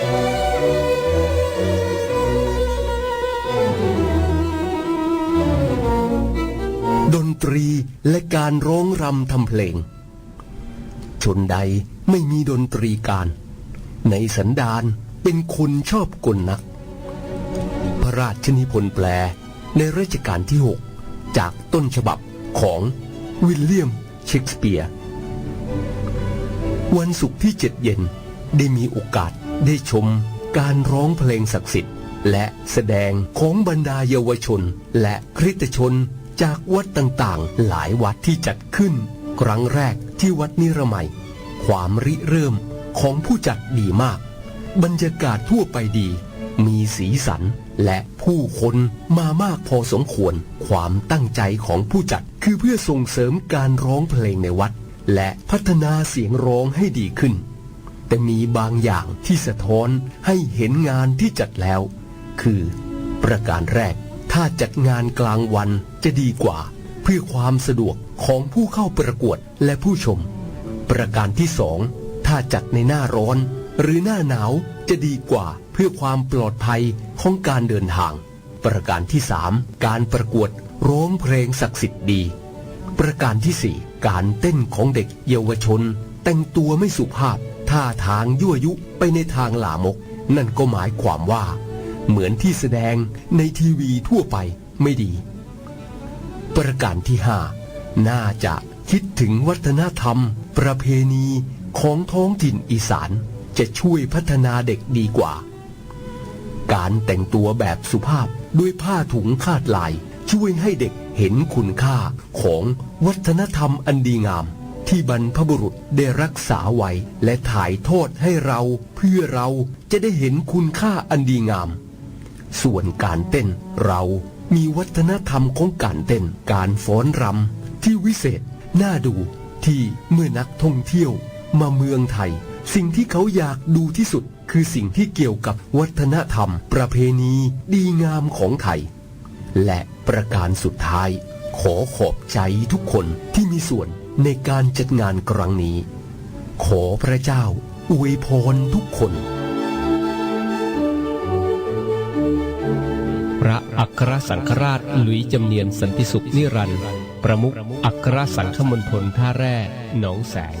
ดนตรีและการร้องรำทำเพลง ชนใดไม่มีดนตรีการ ในสันดานเป็นคนชอบกลนัก พระราชนิพนธ์แปลในรัชกาลที่ 6 จากต้นฉบับของวิลเลียมเชกสเปียร์ วันศุกร์ที่เจ็ดเย็นได้มีโอกาส ได้ชมการร้องเพลงศักดิ์สิทธิ์ และแสดงของบรรดาเยาวชน และคริสตชนจากวัดต่างๆ หลายวัดที่จัดขึ้น ครั้งแรกที่วัดนิรมัย ความริเริ่มของผู้จัดดีมาก บรรยากาศทั่วไปดี มีสีสันและผู้คนมามากพอสมควร ความตั้งใจของผู้จัดคือเพื่อส่งเสริมการร้องเพลงในวัด และพัฒนาเสียงร้องให้ดีขึ้น แต่มีบางอย่างที่สะท้อนให้เห็นงานที่จัดแล้ว คือ ประการแรก ถ้าจัดงานกลางวันจะดีกว่า เพื่อความสะดวกของผู้เข้าประกวดและผู้ชม ประการที่สองถ้าจัดในหน้าร้อน หรือหน้าหนาวจะดีกว่าเพื่อความปลอดภัยของการเดินทาง ประการที่สามการประกวดร้องเพลงศักดิ์สิทธิ์ดี ประการที่สี่การเต้นของเด็กเยาวชน แต่งตัวไม่สุภาพ ท่าทางยั่วยุไปในทางหลามก นั่นก็หมายความว่า เหมือนที่แสดงในทีวีทั่วไปไม่ดี ประการที่ห้าน่าจะคิดถึงวัฒนธรรม ประเพณีของท้องถิ่นอีสานจะช่วยพัฒนาเด็กดีกว่า การแต่งตัวแบบสุภาพด้วยผ้าถุงคาดลายช่วยให้เด็กเห็นคุณค่าของวัฒนธรรมอันดีงาม ที่บรรพบุรุษได้รักษาไว้และถ่ายทอดให้เราเพื่อเราจะได้เห็นคุณค่าอันดีงาม ส่วนการเต้นเรามีวัฒนธรรมของการเต้นการฟ้อนรำที่วิเศษน่าดูที่เมื่อนักท่องเที่ยวมาเมืองไทย สิ่งที่เขาอยากดูที่สุดคือสิ่งที่เกี่ยวกับวัฒนธรรม ประเพณี ดีงามของไทย และประการสุดท้าย ขอขอบใจทุกคนที่มีส่วนในการจัดงานครั้งนี้ ขอพระเจ้าอวยพรทุกคน พระอัครสังฆราชหลุยจำเนียนสันติสุขนิรันดร์ประมุขอัครสังฆมณฑลท่าแร่หนองแสง